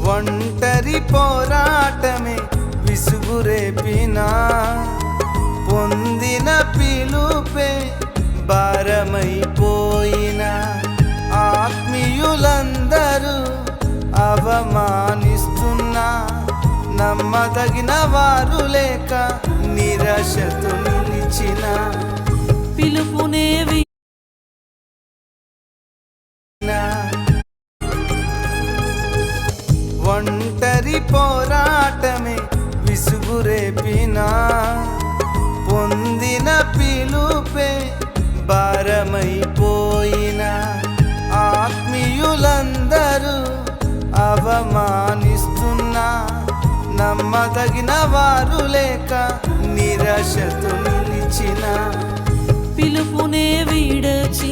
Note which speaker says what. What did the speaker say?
Speaker 1: ఒంటరి పోరాటమే విసుగురేపినా పొందిన పిలుపే భారమైపోయిన. ఆత్మీయులందరూ అవమానిస్తున్నా. నమ్మదగిన వారు లేక
Speaker 2: నిరశ
Speaker 1: ఒంటరి పోరాటమే విసుగురేపినా పొందిన పిలుపే భారమైపోయిన. ఆత్మీయులందరూ అవమానిస్తున్నా. నమ్మదగిన వారు లేక నిరాశతో నిలిచిన.
Speaker 2: పిలుపునే వీడచి